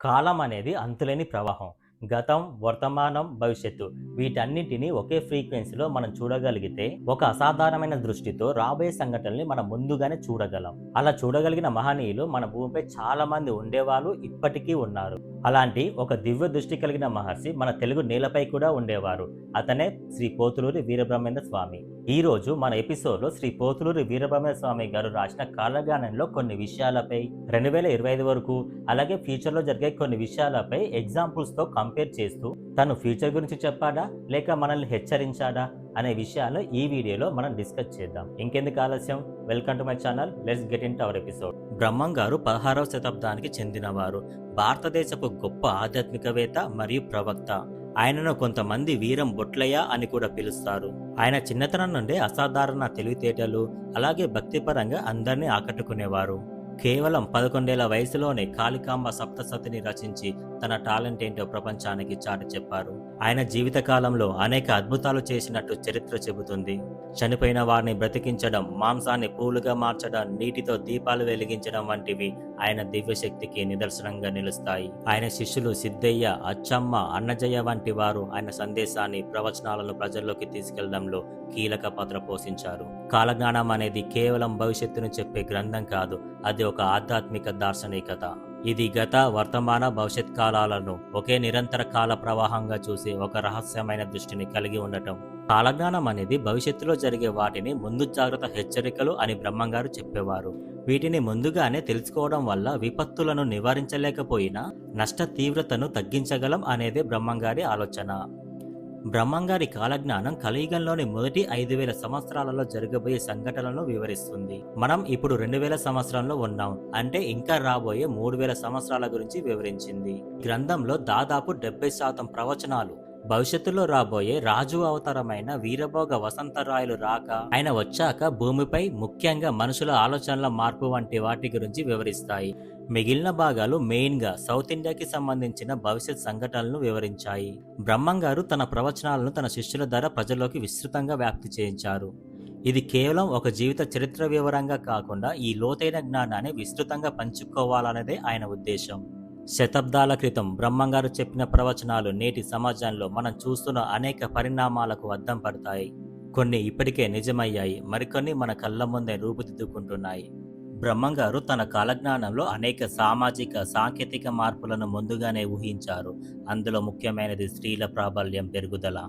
కాలం అనేది అంతులేని ప్రవాహం. గతం వర్తమానం భవిష్యత్తు వీటన్నిటిని ఒకే ఫ్రీక్వెన్సీలో మనం చూడగలిగితే ఒక అసాధారణమైన దృష్టితో రాబోయే సంఘటనల్ని మనం ముందుగానే చూడగలం. అలా చూడగలిగిన మహనీయులు మన భూమిపై చాలా మంది ఉండేవాళ్ళు ఇప్పటికీ ఉన్నారు. అలాంటి ఒక దివ్య దృష్టి కలిగిన మహర్షి మన తెలుగు నేలపై కూడా ఉండేవారు. అతనే శ్రీ పోతులూరి వీరబ్రహ్మేంద్ర స్వామి. ఈరోజు మన ఎపిసోడ్లో శ్రీ పోతులూరి వీరబ్రహ్మేంద్ర స్వామి గారు రాసిన కాలగానంలో కొన్ని విషయాలపై రెండు వేల ఇరవై ఐదు వరకు అలాగే ఫ్యూచర్లో జరిగే కొన్ని విషయాలపై ఎగ్జాంపుల్స్తో కంపేర్ చేస్తూ తను ఫ్యూచర్ గురించి చెప్పాడా లేక మనల్ని హెచ్చరించాడా అనే విషయాలు ఈ వీడియోలో మనం డిస్కస్ చేద్దాం. ఇంకెందుకు ఆలస్యం? Welcome to my channel. Let's get in our episode. Brahmam గారు పదహారవ శతాబ్దానికి చెందినవారు. భారతదేశపు గొప్ప ఆధ్యాత్మికవేత్త మరియు ప్రవక్త. ఆయనను కొంతమంది వీరం బొట్లయ్య అని కూడా పిలుస్తారు. ఆయన చిన్నతనం నుండే అసాధారణ తెలివితేటలు అలాగే భక్తిపరంగా అందరినీ ఆకట్టుకునేవారు. కేవలం పదకొండేళ్ళ వయసులోనే కాళికాంబ సప్తసతిని రచించి తన టాలెంట్ ఏంటో ప్రపంచానికి చాటి చెప్పారు. ఆయన జీవితకాలంలో అనేక అద్భుతాలు చేసినట్టు చరిత్ర చెబుతుంది. చనిపోయిన వారిని బ్రతికించడం మాంసాన్ని పూలుగా మార్చడం నీటితో దీపాలు వెలిగించడం వంటివి ఆయన దివ్యశక్తికి నిదర్శనంగా నిలుస్తాయి. ఆయన శిష్యులు సిద్ధయ్య అచ్చమ్మ అన్నజయ్య వంటి వారు ఆయన సందేశాన్ని ప్రవచనాలను ప్రజల్లోకి తీసుకెళ్ళడంలో కీలక పాత్ర పోషించారు. కాలజ్ఞానం అనేది కేవలం భవిష్యత్తును చెప్పే గ్రంథం కాదు అది ఒక ఆధ్యాత్మిక దార్శనికత. ఇది గత వర్తమాన భవిష్యత్ కాలాలను ఒకే నిరంతర కాల ప్రవాహంగా చూసి ఒక రహస్యమైన దృష్టిని కలిగి ఉండటం. కాలజ్ఞానం అనేది భవిష్యత్తులో జరిగే వాటిని ముందు జాగ్రత్త హెచ్చరికలు అని బ్రహ్మంగారు చెప్పేవారు. వీటిని ముందుగానే తెలుసుకోవడం వల్ల విపత్తులను నివారించలేకపోయినా నష్ట తీవ్రతను తగ్గించగలం అనేదే బ్రహ్మంగారి ఆలోచన. బ్రహ్మంగారి కాలజ్ఞానం కలియుగంలోని మొదటి ఐదు వేల సంవత్సరాలలో జరగబోయే సంఘటనలను వివరిస్తుంది. మనం ఇప్పుడు రెండు వేల సంవత్సరంలో ఉన్నాం. అంటే ఇంకా రాబోయే మూడు వేల సంవత్సరాల గురించి వివరించింది. గ్రంథంలో దాదాపు డెబ్బై శాతం ప్రవచనాలు భవిష్యత్తులో రాబోయే రాజు అవతారమైన వీరభోగ వసంతరాయలు రాక ఆయన వచ్చాక భూమిపై ముఖ్యంగా మనుషుల ఆలోచనల మార్పు వంటి వాటి గురించి వివరిస్తాయి. మిగిలిన భాగాలు మెయిన్గా సౌత్ ఇండియాకి సంబంధించిన భవిష్యత్ సంఘటనలను వివరించాయి. బ్రహ్మంగారు తన ప్రవచనాలను తన శిష్యుల ద్వారా ప్రజల్లోకి విస్తృతంగా వ్యాప్తి చేయించారు. ఇది కేవలం ఒక జీవిత చరిత్ర వివరంగా కాకుండా ఈ లోతైన జ్ఞానాన్ని విస్తృతంగా పంచుకోవాలన్నదే ఆయన ఉద్దేశం. శతాబ్దాల క్రితం బ్రహ్మంగారు చెప్పిన ప్రవచనాలు నేటి సమాజంలో మనం చూస్తున్న అనేక పరిణామాలకు అద్దం పడతాయి. కొన్ని ఇప్పటికే నిజమయ్యాయి మరికొన్ని మన కళ్ళ ముందే రూపుదిద్దుకుంటున్నాయి. బ్రహ్మంగారు తన కాలజ్ఞానంలో అనేక సామాజిక సాంకేతిక మార్పులను ముందుగానే ఊహించారు. అందులో ముఖ్యమైనది స్త్రీల ప్రాబల్యం పెరుగుదల.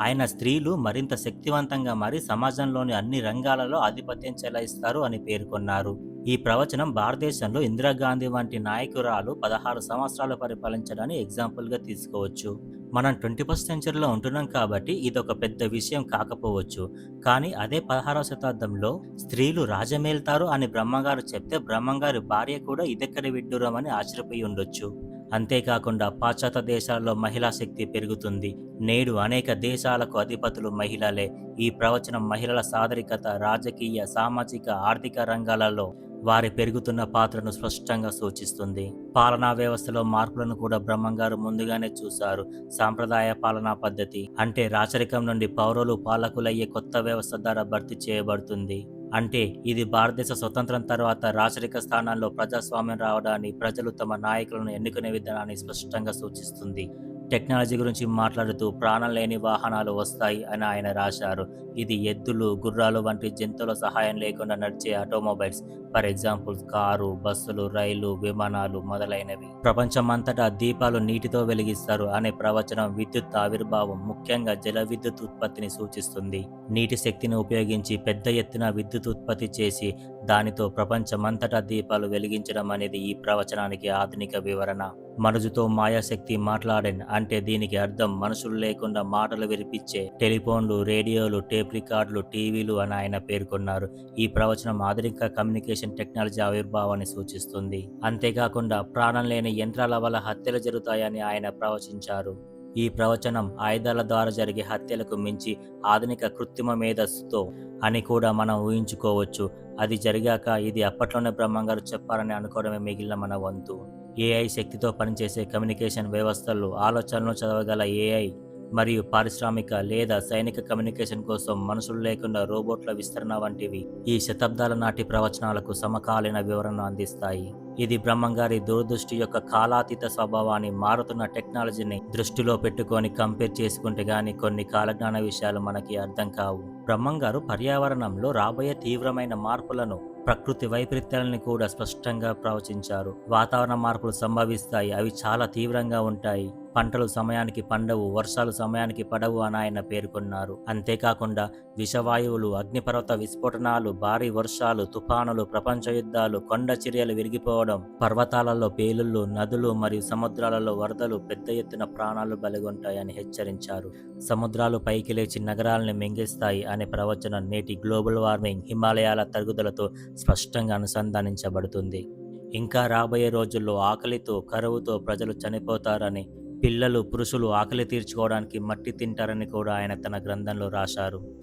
ఆయన స్త్రీలు మరింత శక్తివంతంగా మారి సమాజంలోని అన్ని రంగాలలో ఆధిపత్యం చెలాయిస్తారు అని పేర్కొన్నారు. ఈ ప్రవచనం భారతదేశంలో ఇందిరాగాంధీ వంటి నాయకురాలు పదహారు సంవత్సరాలు పరిపాలించడాన్ని ఎగ్జాంపుల్గా తీసుకోవచ్చు. మనం ట్వంటీ ఫస్ట్ సెంచరీలో ఉంటున్నాం కాబట్టి ఇది ఒక పెద్ద విషయం కాకపోవచ్చు. కానీ అదే పదహారవ శతాబ్దంలో స్త్రీలు రాజమేల్తారు అని బ్రహ్మగారు చెప్తే బ్రహ్మంగారి భార్య కూడా ఇదెక్కడ విడ్డూరమని ఆశ్చర్యపోయి ఉండొచ్చు. అంతేకాకుండా పాశ్చాత్య దేశాల్లో మహిళా శక్తి పెరుగుతుంది. నేడు అనేక దేశాలకు అధిపతులు మహిళలే. ఈ ప్రవచనం మహిళల సాదరికత రాజకీయ సామాజిక ఆర్థిక రంగాలలో వారి పెరుగుతున్న పాత్రను స్పష్టంగా సూచిస్తుంది. పాలనా వ్యవస్థలో మార్పులను కూడా బ్రహ్మంగారు ముందుగానే చూశారు. సాంప్రదాయ పాలనా పద్ధతి అంటే రాచరికం నుండి పౌరులు పాలకులయ్యే కొత్త వ్యవస్థ ద్వారా భర్తీ చేయబడుతుంది. అంటే ఇది భారతదేశ స్వతంత్రం తర్వాత రాచరిక స్థానాల్లో ప్రజాస్వామ్యం రావడాన్ని ప్రజలు తమ నాయకులను ఎన్నుకునే విధానాన్ని స్పష్టంగా సూచిస్తుంది. టెక్నాలజీ గురించి మాట్లాడుతూ ప్రాణం లేని వాహనాలు వస్తాయి అని ఆయన రాశారు. ఇది ఎద్దులు గుర్రాలు వంటి జంతువుల సహాయం లేకుండా నడిచే ఆటోమొబైల్స్. ఫర్ ఎగ్జాంపుల్ కారు బస్సులు రైలు విమానాలు మొదలైనవి. ప్రపంచమంతటా దీపాలు నీటితో వెలిగిస్తారు అనే ప్రవచనం విద్యుత్ ఆవిర్భావం ముఖ్యంగా జల విద్యుత్ ఉత్పత్తిని సూచిస్తుంది. నీటి శక్తిని ఉపయోగించి పెద్ద ఎత్తున విద్యుత్ ఉత్పత్తి చేసి దానితో ప్రపంచమంతటా దీపాలు వెలిగించడం అనేది ఈ ప్రవచనానికి ఆధునిక వివరణ. మనసుతో మాయాశక్తి మాట్లాడెన్ అంటే దీనికి అర్థం మనుషులు లేకుండా మాటలు వినిపించే టెలిఫోన్లు రేడియోలు టేప్ రికార్డులు టీవీలు అని ఆయన పేర్కొన్నారు. ఈ ప్రవచనం ఆధునిక కమ్యూనికేషన్ టెక్నాలజీ ఆవిర్భావాన్ని సూచిస్తుంది. అంతేకాకుండా ప్రాణం లేని యంత్రాల వల్ల హత్యలు జరుగుతాయని ఆయన ప్రవచించారు. ఈ ప్రవచనం ఆయుధాల ద్వారా జరిగే హత్యలకు మించి ఆధునిక కృత్రిమ మేధస్సుతో అని కూడా మనం ఊహించుకోవచ్చు. అది జరిగాక ఇది అప్పట్లోనే బ్రహ్మంగారు చెప్పారని అనుకోవడమే మిగిలిన మన వంతు. ఏఐ శక్తితో పనిచేసే కమ్యూనికేషన్ వ్యవస్థలు ఆలోచనలు చదవగల ఏఐ మరియు పారిశ్రామిక లేదా సైనిక కమ్యూనికేషన్ కోసం మనుషులు లేకుండా రోబోట్ల విస్తరణ వంటివి ఈ శతాబ్దాల నాటి ప్రవచనాలకు సమకాలీన వివరణ అందిస్తాయి. ఇది బ్రహ్మంగారి దూరదృష్టి యొక్క కాలాతీత స్వభావాన్ని మారుతున్న టెక్నాలజీని దృష్టిలో పెట్టుకొని కంపేర్ చేసుకుంటే గాని కొన్ని కాలజ్ఞాన విషయాలు మనకి అర్థం కావు. బ్రహ్మంగారు పర్యావరణంలో రాబోయే తీవ్రమైన మార్పులను ప్రకృతి వైపరీత్యాలను కూడా స్పష్టంగా ప్రవచించారు. వాతావరణ మార్పులు సంభవిస్తాయి. అవి చాలా తీవ్రంగా ఉంటాయి. పంటలు సమయానికి పండవు వర్షాలు సమయానికి పడవు అని ఆయన పేర్కొన్నారు. అంతేకాకుండా విషవాయువులు అగ్నిపర్వత విస్ఫోటనాలు భారీ వర్షాలు తుఫానులు ప్రపంచ యుద్ధాలు కొండ చర్యలు విరిగిపోవడం పర్వతాలలో పేలుళ్ళు నదులు మరియు సముద్రాలలో వరదలు పెద్ద ఎత్తున ప్రాణాలు బలిగొంటాయని హెచ్చరించారు. సముద్రాలు పైకి లేచి నగరాలను మింగేస్తాయి అనే ప్రవచనం నేటి గ్లోబల్ వార్మింగ్ హిమాలయాల తరుగుదలతో స్పష్టంగా అనుసంధానించబడుతుంది. ఇంకా రాబోయే రోజుల్లో ఆకలితో కరువుతో ప్రజలు చనిపోతారని పిల్లలు పురుషులు ఆకలి తీర్చుకోవడానికి మట్టి తింటారని కూడా ఆయన తన గ్రంథంలో రాశారు.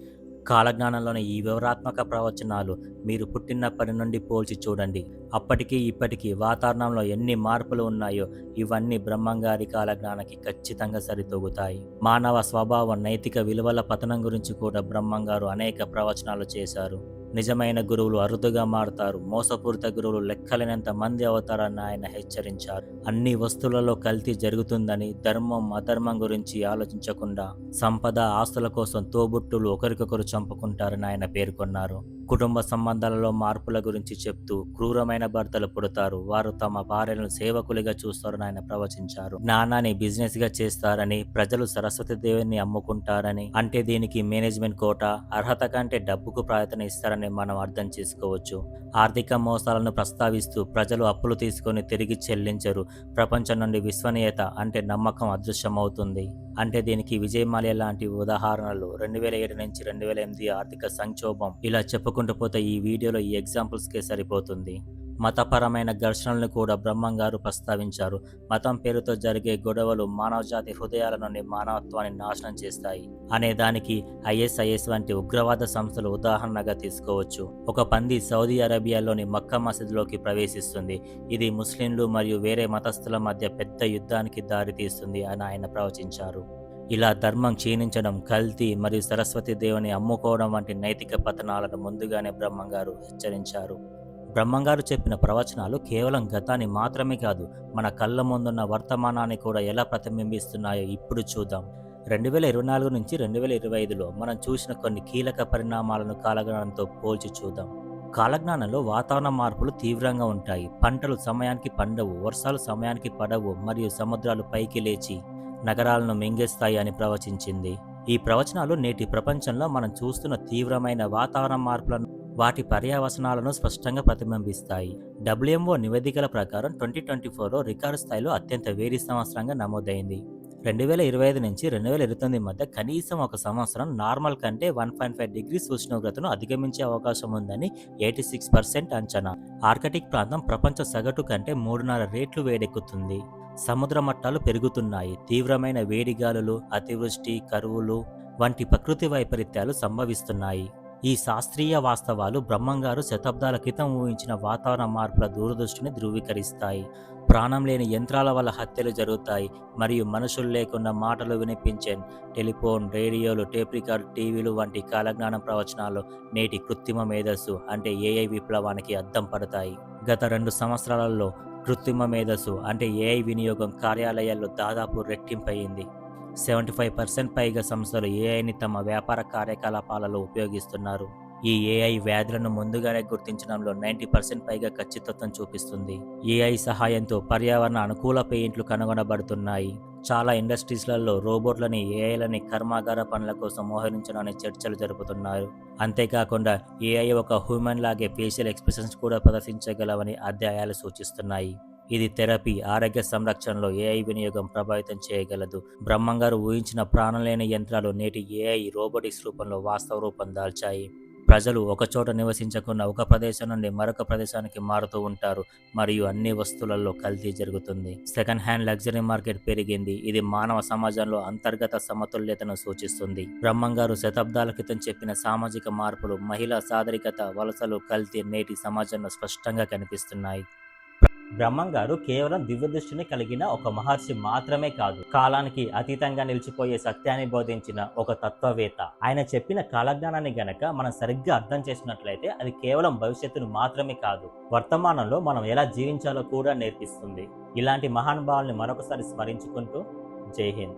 కాలజ్ఞానంలోని ఈ వివరాత్మక ప్రవచనాలు మీరు పుట్టినప్పటి నుండి పోల్చి చూడండి. అప్పటికీ ఇప్పటికీ వాతావరణంలో ఎన్ని మార్పులు ఉన్నాయో ఇవన్నీ బ్రహ్మంగారి కాలజ్ఞానానికి ఖచ్చితంగా సరితూగుతాయి. మానవ స్వభావం నైతిక విలువల పతనం గురించి కూడా బ్రహ్మంగారు అనేక ప్రవచనాలు చేశారు. నిజమైన గురువులు అరుదుగా మారుతారు. మోసపూరిత గురువులు లెక్కలేనంత మంది అవుతారని ఆయన హెచ్చరించారు. అన్ని వస్తువులలో కల్తీ జరుగుతుందని ధర్మం అధర్మం గురించి ఆలోచించకుండా సంపద ఆస్తుల కోసం తోబుట్టులు ఒకరికొకరు చంపుకుంటారని ఆయన పేర్కొన్నారు. కుటుంబ సంబంధాలలో మార్పుల గురించి చెప్తూ క్రూరమైన భర్తలు పుడతారు. వారు తమ భార్యలను సేవకులుగా చూస్తారని ఆయన ప్రవచించారు. జ్ఞానాన్ని బిజినెస్గా చేస్తారని ప్రజలు సరస్వతి దేవిని అమ్ముకుంటారని అంటే దీనికి మేనేజ్మెంట్ కోట అర్హత కంటే డబ్బుకు ప్రాధాన్యత ఇస్తారని మనం అర్థం చేసుకోవచ్చు. ఆర్థిక మోసాలను ప్రస్తావిస్తూ ప్రజలు అప్పులు తీసుకొని తిరిగి చెల్లించరు. ప్రపంచం నుండి విశ్వనీయత అంటే నమ్మకం అదృశ్యమవుతుంది. అంటే దీనికి విజయ్ మాల్యా లాంటి ఉదాహరణలు రెండు వేల ఏడు నుంచి రెండు వేల ఎనిమిది ఆర్థిక సంక్షోభం ఇలా చెప్పుకుంటూ పోతే ఈ వీడియోలో ఈ ఎగ్జాంపుల్స్కే సరిపోతుంది. మతపరమైన ఘర్షణలను కూడా బ్రహ్మంగారు ప్రస్తావించారు. మతం పేరుతో జరిగే గొడవలు మానవజాతి హృదయాల నుండి మానవత్వాన్ని నాశనం చేస్తాయి. అనే దానికి ఐఎస్ఐఎస్ వంటి ఉగ్రవాద సంస్థలు ఉదాహరణగా తీసుకోవచ్చు. ఒక పంది సౌదీ అరేబియాలోని మక్కా మసీదులోకి ప్రవేశిస్తుంది. ఇది ముస్లింలు మరియు వేరే మతస్థుల మధ్య పెద్ద యుద్ధానికి దారితీస్తుంది అని ఆయన ప్రవచించారు. ఇలా ధర్మం క్షీణించడం కల్తీ మరియు సరస్వతి దేవుని అమ్ముకోవడం వంటి నైతిక పతనాలను ముందుగానే బ్రహ్మంగారు హెచ్చరించారు. బ్రహ్మంగారు చెప్పిన ప్రవచనాలు కేవలం గతాన్ని మాత్రమే కాదు మన కళ్ళ ముందున్న వర్తమానాన్ని కూడా ఎలా ప్రతిబింబిస్తున్నాయో ఇప్పుడు చూద్దాం. రెండు వేల ఇరవై నాలుగు నుంచి రెండు వేల ఇరవై ఐదులో మనం చూసిన కొన్ని కీలక పరిణామాలను కాలజ్ఞానంతో పోల్చి చూద్దాం. కాలజ్ఞానంలో వాతావరణ మార్పులు తీవ్రంగా ఉంటాయి. పంటలు సమయానికి పండవు వర్షాలు సమయానికి పడవు మరియు సముద్రాలు పైకి లేచి నగరాలను మింగేస్తాయి అని ప్రవచించింది. ఈ ప్రవచనాలు నేటి ప్రపంచంలో మనం చూస్తున్న తీవ్రమైన వాతావరణ మార్పులను వాటి పర్యావసనాలను స్పష్టంగా ప్రతిబింబిస్తాయి. డబ్ల్యూఎంఓ నివేదికల ప్రకారం ట్వంటీ ట్వంటీ ఫోర్లో రికార్డు స్థాయిలో అత్యంత వేడి సంవత్సరంగా నమోదైంది. రెండు వేల ఇరవై ఐదు నుంచి రెండు వేల ఇరవై తొమ్మిది మధ్య కనీసం ఒక సంవత్సరం నార్మల్ కంటే వన్ పాయింట్ ఫైవ్ డిగ్రీస్ ఉష్ణోగ్రతను అధిగమించే అవకాశం ఉందని ఎయిటీ సిక్స్ పర్సెంట్ అంచనా. ఆర్కటిక్ ప్రాంతం ప్రపంచ సగటు కంటే మూడున్నర రేట్లు వేడెక్కుతుంది. సముద్ర మట్టాలు పెరుగుతున్నాయి. తీవ్రమైన వేడిగాలులు అతివృష్టి కరువులు వంటి ప్రకృతి వైపరీత్యాలు సంభవిస్తున్నాయి. ఈ శాస్త్రీయ వాస్తవాలు బ్రహ్మంగారు శతాబ్దాల క్రితం ఊహించిన వాతావరణ మార్పుల దూరదృష్టిని ధృవీకరిస్తాయి. ప్రాణం లేని యంత్రాల వల్ల హత్యలు జరుగుతాయి. మరియు మనుషులు లేకుండా మాటలు వినిపించే టెలిఫోన్ రేడియోలు టేప్ రికార్డ్ టీవీలు వంటి కాలజ్ఞానం ప్రవచనాలు నేటి కృత్రిమ మేధస్సు అంటే ఏఐ విప్లవానికి అద్దం పడతాయి. గత రెండు సంవత్సరాలలో కృత్రిమ మేధస్సు అంటే ఏఐ వినియోగం కార్యాలయాల్లో దాదాపు రెట్టింపయింది. సెవెంటీ ఫైవ్ పర్సెంట్ పైగా సంస్థలు ఏఐని తమ వ్యాపార కార్యకలాపాలలో ఉపయోగిస్తున్నారు. ఈ ఏఐ వ్యాధులను ముందుగానే గుర్తించడంలో నైంటీ పర్సెంట్ పైగా ఖచ్చితత్వం చూపిస్తుంది. ఏఐ సహాయంతో పర్యావరణ అనుకూల పెయింట్లు కనుగొనబడుతున్నాయి. చాలా ఇండస్ట్రీస్లలో రోబోట్లని ఏఐలని కర్మాగార పనుల కోసం మోహరించడానికి చర్చలు జరుపుతున్నారు. అంతేకాకుండా ఏఐ ఒక హ్యూమన్ లాగే ఫేషియల్ ఎక్స్ప్రెషన్స్ కూడా ప్రదర్శించగలవని అధ్యాయాలు సూచిస్తున్నాయి. ఇది థెరపీ. ఆరోగ్య సంరక్షణలో ఏఐ వినియోగం ప్రభావితం చేయగలదు? బ్రహ్మంగారు ఊహించిన ప్రాణలేని యంత్రాలు నేటి ఏఐ రోబోటిక్స్ రూపంలో వాస్తవ రూపం దాల్చాయి. ప్రజలు ఒకచోట నివసించకుండా ఒక ప్రదేశం నుండి మరొక ప్రదేశానికి మారుతూ ఉంటారు. మరియు అన్ని వస్తువులలో కల్తీ జరుగుతుంది. సెకండ్ హ్యాండ్ లగ్జరీ మార్కెట్ పెరిగింది. ఇది మానవ సమాజంలో అంతర్గత సమతుల్యతను సూచిస్తుంది. బ్రహ్మంగారు శతాబ్దాల క్రితం చెప్పిన సామాజిక మార్పులు మహిళా సాదరికత వలసలు కల్తీ నేటి సమాజంలో స్పష్టంగా కనిపిస్తున్నాయి. బ్రహ్మం గారు కేవలం దివ్య దృష్టిని కలిగిన ఒక మహర్షి మాత్రమే కాదు కాలానికి అతీతంగా నిలిచిపోయే సత్యాన్ని బోధించిన ఒక తత్వవేత్త. ఆయన చెప్పిన కాలజ్ఞానాన్ని గనక మనం సరిగ్గా అర్థం చేసినట్లయితే అది కేవలం భవిష్యత్తును మాత్రమే కాదు వర్తమానంలో మనం ఎలా జీవించాలో కూడా నేర్పిస్తుంది. ఇలాంటి మహానుభావుల్ని మరొకసారి స్మరించుకుంటూ జై హింద్.